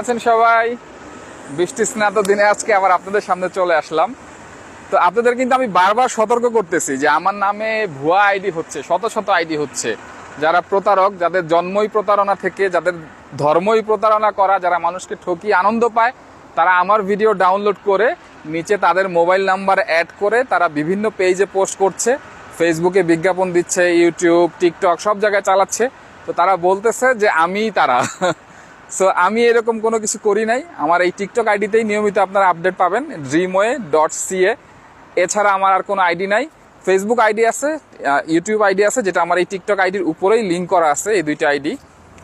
আছেন সবাই? বৃষ্টি স্নাত দিনে আজকে আবার আপনাদের সামনে চলে আসলাম। তো আপনাদের কিন্তু আমি বারবার সতর্ক করতেছি যে আমার নামে ভুয়া আইডি হচ্ছে, শত শত আইডি হচ্ছে। যারা প্রতারক, যাদের জন্মই প্রতারণা থেকে, যাদের ধর্মই প্রতারণা করা, যারা মানুষকে ঠকিয়ে আনন্দ পায়, তারা আমার ভিডিও ডাউনলোড করে নিচে তাদের মোবাইল নাম্বার অ্যাড করে তারা বিভিন্ন পেজে পোস্ট করছে। ফেসবুকে বিজ্ঞাপন দিচ্ছে, ইউটিউব, টিকটক সব জায়গায় চালাচ্ছে। তো তারা বলতেছে যে আমিই তারা। সো আমি এরকম কোনো কিছু করি নাই। আমার এই টিকটক আইডিতেই নিয়মিত আপনারা আপডেট পাবেন ড্রিমওয়ে ডট সিএ এছাড়া আমার আর কোনো আইডি নাই। ফেসবুক আইডি আছে ইউটিউব আইডি আছে, যেটা আমার এই টিকটক আইডির উপরেই লিঙ্ক করা আছে, এই দুইটা আইডি।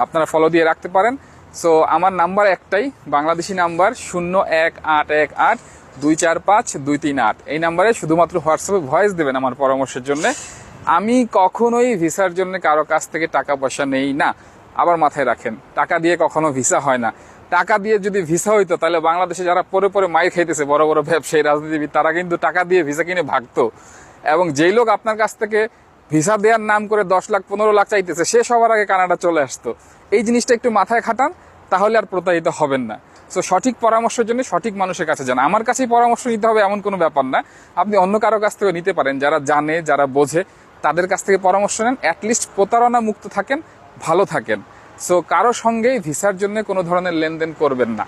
আপনারা ফলো দিয়ে রাখতে পারেন। সো আমার নাম্বার একটাই, বাংলাদেশি নাম্বার শূন্য এক আট এক আট দুই চার পাঁচ দুই তিন আট। এই নাম্বারে শুধুমাত্র হোয়াটসঅ্যাপে ভয়েস দেবেন আমার পরামর্শের জন্য। আমি কখনোই ভিসার জন্য কারও কাছ থেকে টাকা পয়সা নেই না। আবার মাথায় রাখেন। টাকা দিয়ে কখনো ভিসা হয় না। টাকা দিয়ে যদি ভিসা হইতো, তাহলে বাংলাদেশে যারা পরে পরে মাইর খাইতেছে, বড় বড় ব্যবসায়ী, রাজনীতিবিদ, তারা কিন্তু টাকা দিয়ে ভিসা কিনে ভাগতো। এবং যেই লোক আপনার কাছ থেকে ভিসা দেওয়ার নাম করে দশ লাখ, পনেরো লাখ চাইতেছে, সে সবার আগে কানাডা চলে আসতো। এই জিনিসটা একটু মাথায় খাটান, তাহলে আর প্রতারিত হবেন না। সো সঠিক পরামর্শের জন্য সঠিক মানুষের কাছে যান। আমার কাছেই পরামর্শ নিতে হবে এমন কোনো ব্যাপার না। আপনি অন্য কারও কাছ থেকে নিতে পারেন। যারা জানে, যারা বোঝে, তাদের কাছ থেকে পরামর্শ নেন। অ্যাটলিস্ট প্রতারণা মুক্ত থাকেন। ভালো থাকেন। সো কারও সঙ্গেই ভিসার জন্য কোনো ধরনের লেনদেন করবেন না।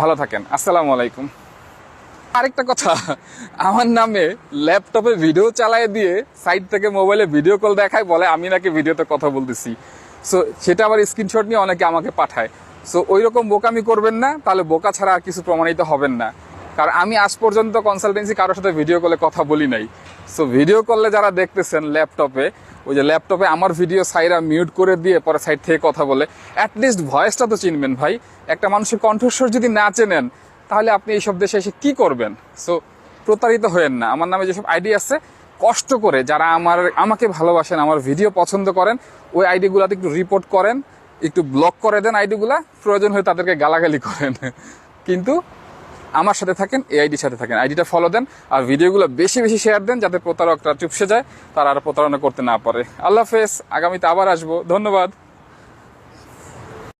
ভালো থাকেন। আসসালামু আলাইকুম। আরেকটা কথা, আমার নামে ল্যাপটপে ভিডিও চালায় দিয়ে সাইড থেকে মোবাইলে ভিডিও কল দেখায় বলে, আমি নাকি ভিডিওতে কথা বলতেছি। সো সেটা আবার স্ক্রিনশট নিয়ে অনেকে আমাকে পাঠায়। সো ওই রকম বোকামি করবেন না, তাহলে বোকা ছাড়া আর কিছু প্রমাণিত হবেন না। কারণ আমি আজ পর্যন্ত কনসালটেন্সি কারোর সাথে ভিডিও কলে কথা বলি নাই। সো ভিডিও করলে যারা দেখতেছেন ল্যাপটপে ওই যে ল্যাপটপে আমার ভিডিও সাইরা মিউট করে দিয়ে পরে সাইড থেকে কথা বলে অ্যাটলিস্ট ভয়েসটা তো চিনবেন ভাই। একটা মানুষের কণ্ঠস্বর যদি না চেনেন, তাহলে আপনি এইসব দেশে এসে কি করবেন? সো প্রতারিত হয়েন না। আমার নামে যেসব আইডি আছে, কষ্ট করে যারা আমার, আমাকে ভালোবাসেন, আমার ভিডিও পছন্দ করেন, ওই আইডিগুলোতে একটু রিপোর্ট করেন, একটু ব্লক করে দেন আইডিগুলা, প্রয়োজন হয়ে তাদেরকে গালাগালি করেন। কিন্তু আমার সাথে থাকেন, এই আইডির সাথে থাকেন। আইডিটা ফলো দেন আর ভিডিওগুলো বেশি বেশি শেয়ার দেন যাতে প্রতারকরা চুপসে যায়, তারা আর প্রতারণা করতে না পারে। আল্লাহ হাফেজ, আগামীতে আবার আসব। ধন্যবাদ।